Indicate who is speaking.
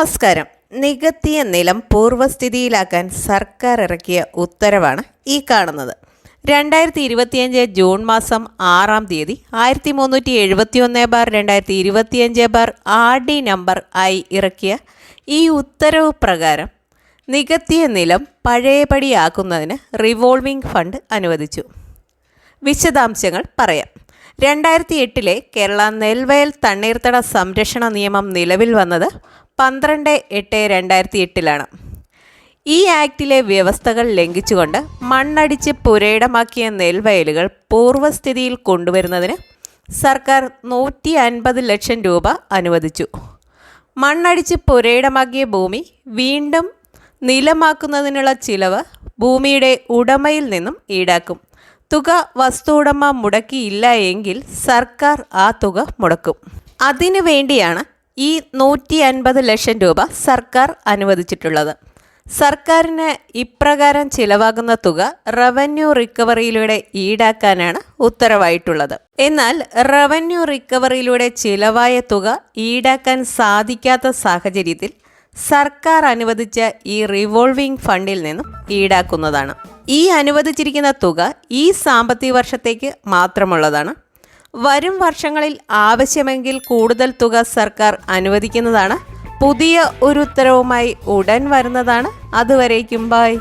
Speaker 1: നമസ്കാരം. നികത്തിയ നിലം പൂർവസ്ഥിതിയിലാക്കാൻ സർക്കാർ ഇറക്കിയ ഉത്തരവാണ് ഈ കാണുന്നത്. രണ്ടായിരത്തി ഇരുപത്തിയഞ്ച് ജൂൺ മാസം ആറാം തീയതി ആയിരത്തി മുന്നൂറ്റി എഴുപത്തി ഒന്ന് ബാർ രണ്ടായിരത്തി ഇരുപത്തിയഞ്ച് ബാർ ആർ ഡി നമ്പർ ആയി ഇറക്കിയ ഈ ഉത്തരവ് പ്രകാരം നികത്തിയ നിലം പഴയപടിയാക്കുന്നതിന് റിവോൾവിംഗ് ഫണ്ട് അനുവദിച്ചു. വിശദാംശങ്ങൾ പറയാം. രണ്ടായിരത്തി എട്ടിലെ കേരള നെൽവയൽ തണ്ണീർത്തട സംരക്ഷണ നിയമം നിലവിൽ വന്നത് പന്ത്രണ്ട് എട്ട് രണ്ടായിരത്തി എട്ടിലാണ് ഈ ആക്ടിലെ വ്യവസ്ഥകൾ ലംഘിച്ചുകൊണ്ട് മണ്ണടിച്ച് പുരയിടമാക്കിയ നെൽവയലുകൾ പൂർവസ്ഥിതിയിൽ കൊണ്ടുവരുന്നതിന് സർക്കാർ നൂറ്റി അൻപത് ലക്ഷം രൂപ അനുവദിച്ചു. മണ്ണടിച്ച് പുരയിടമാക്കിയ ഭൂമി വീണ്ടും നിലമാക്കുന്നതിനുള്ള ചിലവ് ഭൂമിയുടെ ഉടമയിൽ നിന്നും ഈടാക്കും. തുക വസ്തു ഉടമ മുടക്കിയില്ല എങ്കിൽ സർക്കാർ ആ തുക മുടക്കും. അതിനു വേണ്ടിയാണ് ഈ നൂറ്റി അൻപത് ലക്ഷം രൂപ സർക്കാർ അനുവദിച്ചിട്ടുള്ളത്. സർക്കാരിന് ഇപ്രകാരം ചിലവാകുന്ന തുക റവന്യൂ റിക്കവറിയിലൂടെ ഈടാക്കാനാണ് ഉത്തരവായിട്ടുള്ളത്. എന്നാൽ റവന്യൂ റിക്കവറിയിലൂടെ ചിലവായ തുക ഈടാക്കാൻ സാധിക്കാത്ത സാഹചര്യത്തിൽ സർക്കാർ അനുവദിച്ച ഈ റിവോൾവിംഗ് ഫണ്ടിൽ നിന്നും ഈടാക്കുന്നതാണ്. ഈ അനുവദിച്ചിരിക്കുന്ന തുക ഈ സാമ്പത്തിക വർഷത്തേക്ക് മാത്രമുള്ളതാണ്. വരും വർഷങ്ങളിൽ ആവശ്യമെങ്കിൽ കൂടുതൽ തുക സർക്കാർ അനുവദിക്കുന്നതാണ്. പുതിയ ഒരു ഉത്തരവുമായി ഉടൻ വരുന്നതാണ്. അതുവരേക്കും ബായ്